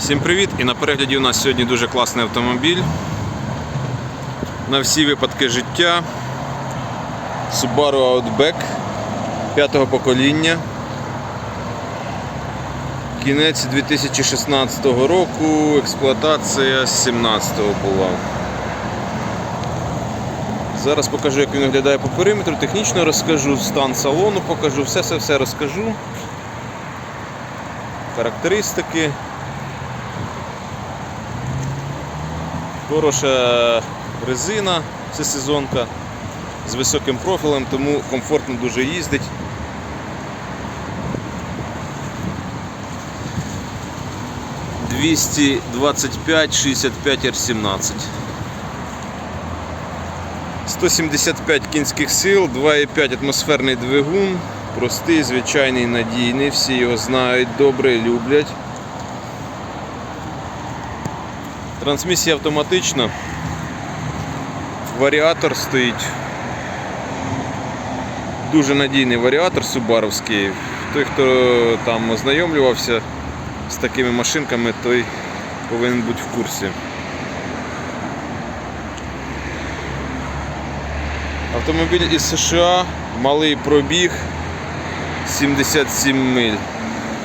Всім привіт! І на перегляді у нас сьогодні дуже класний автомобіль. На всі випадки життя. Subaru Outback п'ятого покоління. Кінець 2016 року, експлуатація з 17-го була. Зараз покажу, як він виглядає по периметру, технічно розкажу, стан салону покажу, все-все-все розкажу. Характеристики. Хороша резина, всесезонка з високим профілем, тому комфортно дуже їздить. Двісті двадцять п'ять шістдесят п'ять R17. 175 кінських сил, 2,5 атмосферний двигун, простий, звичайний, надійний, всі його знають, добре, люблять. Трансмісія автоматична. Варіатор стоїть. Дуже надійний варіатор субаровський. Той, хто там ознайомлювався з такими машинками, той повинен бути в курсі. Автомобіль із США, малий пробіг 77 миль.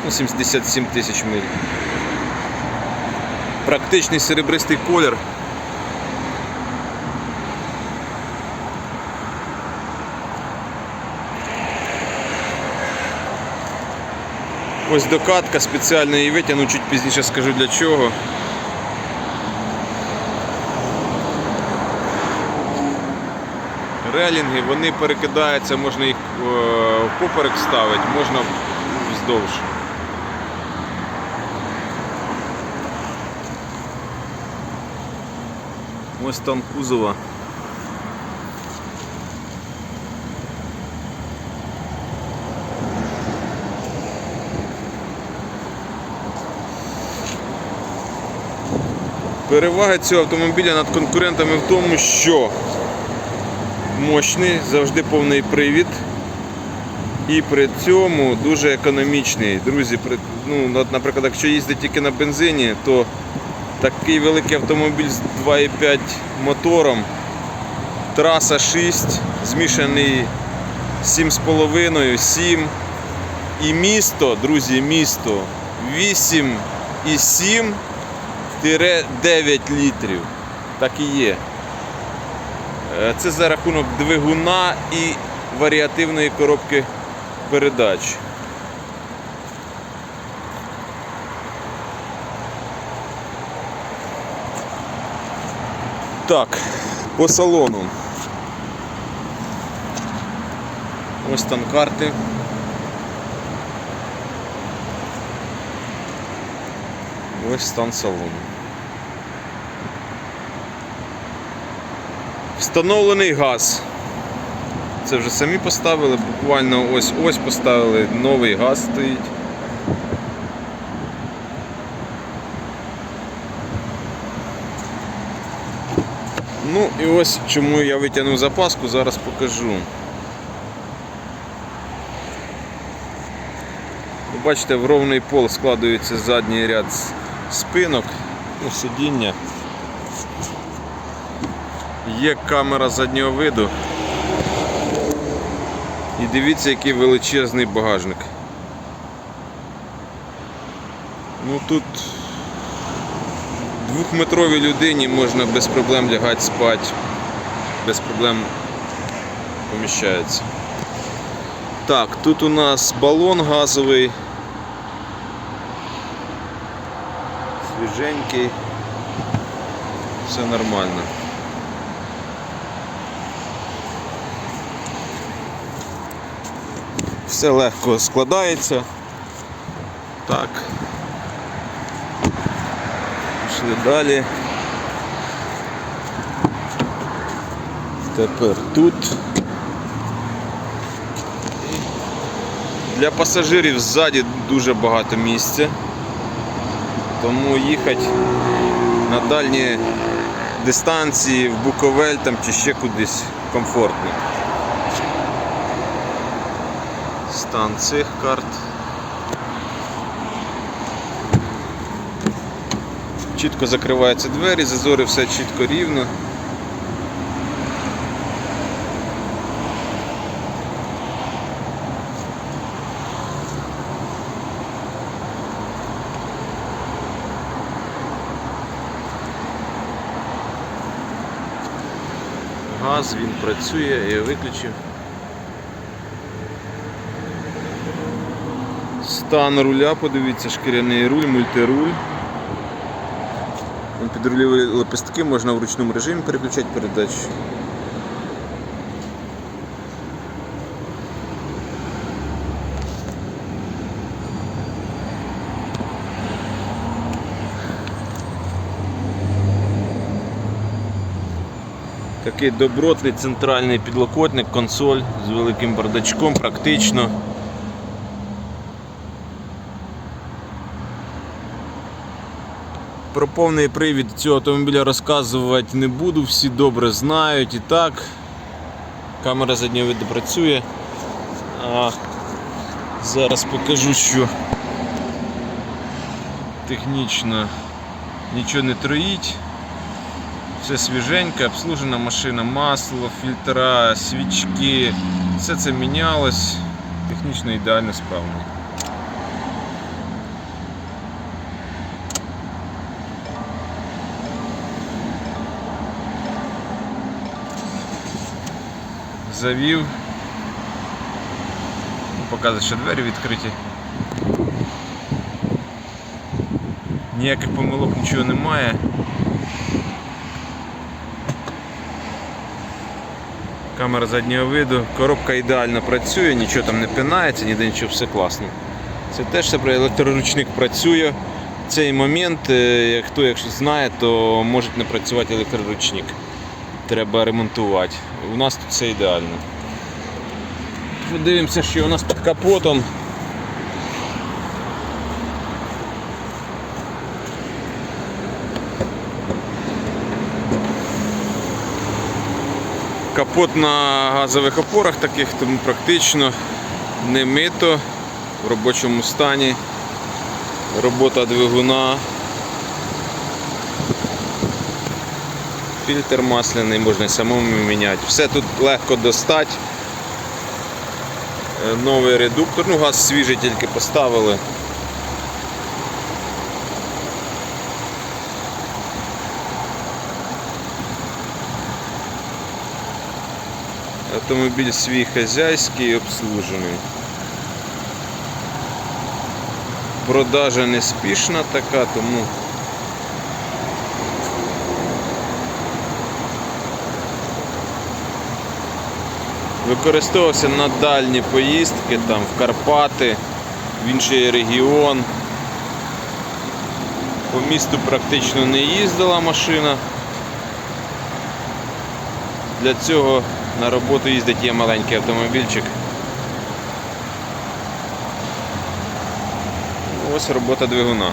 Ну, 77 тисяч миль. Практичний серебристий колір. Ось докатка, спеціально її витягну, чуть пізніше скажу для чого. Релінги, вони перекидаються, можна їх е, поперек ставити, можна вздовж. Ось там кузова. Перевага цього автомобіля над конкурентами в тому, що мощний, завжди повний привід. І при цьому дуже економічний. Друзі, ну, наприклад, якщо їздити тільки на бензині, то такий великий автомобіль з 2,5 мотором, траса 6, змішаний 7,5, 7 і місто, друзі, місто 8,7 9 літрів. Так і є. Е, Це за рахунок двигуна і варіативної коробки передач. Так, по салону. Ось там карти. Ось стан салону. Встановлений газ. Це вже самі поставили, буквально ось ось поставили, новий газ стоїть. Ну і ось чому я витягнув запаску, зараз покажу. Ви бачите, в ровний пол складується задній ряд спинок, ну, сидіння. Є камера заднього виду. І дивіться, який величезний багажник. Ну тут двохметровій людині можна без проблем лягати спати, без проблем поміщається. Так, тут у нас балон газовий. Свіженький. Все нормально. Все легко складається. Так. Пішли далі. Тепер тут. Для пасажирів ззаді дуже багато місця. Тому їхати на дальні дистанції в Буковель там чи ще кудись комфортно. Стан цих карт. Чітко закриваються двері, зазори все чітко рівно. Газ, він працює, я виключив. Стан руля, подивіться, шкіряний руль, мультируль. Вон Підрульові лепестки можна в ручному режимі переключати передачі. Такий добротний центральний підлокотник, консоль з великим бардачком, практично. Про повний привід цього автомобіля розказувати не буду, всі добре знають і так. Камера заднього виду працює. А зараз покажу, що технічно нічого не троїть. Все свіженьке, обслужена машина, масло, фільтра, свічки. Все це мінялось. Технічно ідеально справно. Завів. Показує, що двері відкриті. Ніяких помилок нічого немає. Камера заднього виду, коробка ідеально працює, нічого там не пинається, ніде нічого, все класно. Це теж все електроручник працює. В цей момент, е, хто якщо знає, то може не працювати електроручник. Треба ремонтувати. У нас тут все ідеально. Подивимося, що у нас під капотом. Капот на газових опорах таких, тому практично не мито в робочому стані. Робота двигуна. Фільтр масляний можна самому міняти. Все тут легко достати. Е, Новий редуктор, ну газ свіжий тільки поставили. Автомобіль свій хазяйський обслужений. Продажа не спішна така, тому використовувався на дальні поїздки, там в Карпати, в інший регіон. По місту практично не їздила машина. Для цього на роботу їздить є маленький автомобільчик. Ось робота двигуна.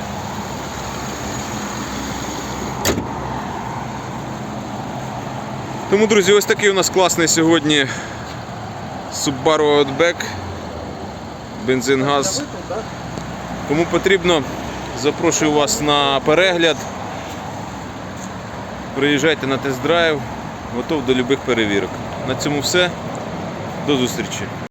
Тому, друзі, ось такий у нас класний сьогодні Subaru Outback. Бензин газ. Кому потрібно, запрошую вас на перегляд. Приїжджайте на тест-драйв, готов до любих перевірок. На цьому все. До зустрічі.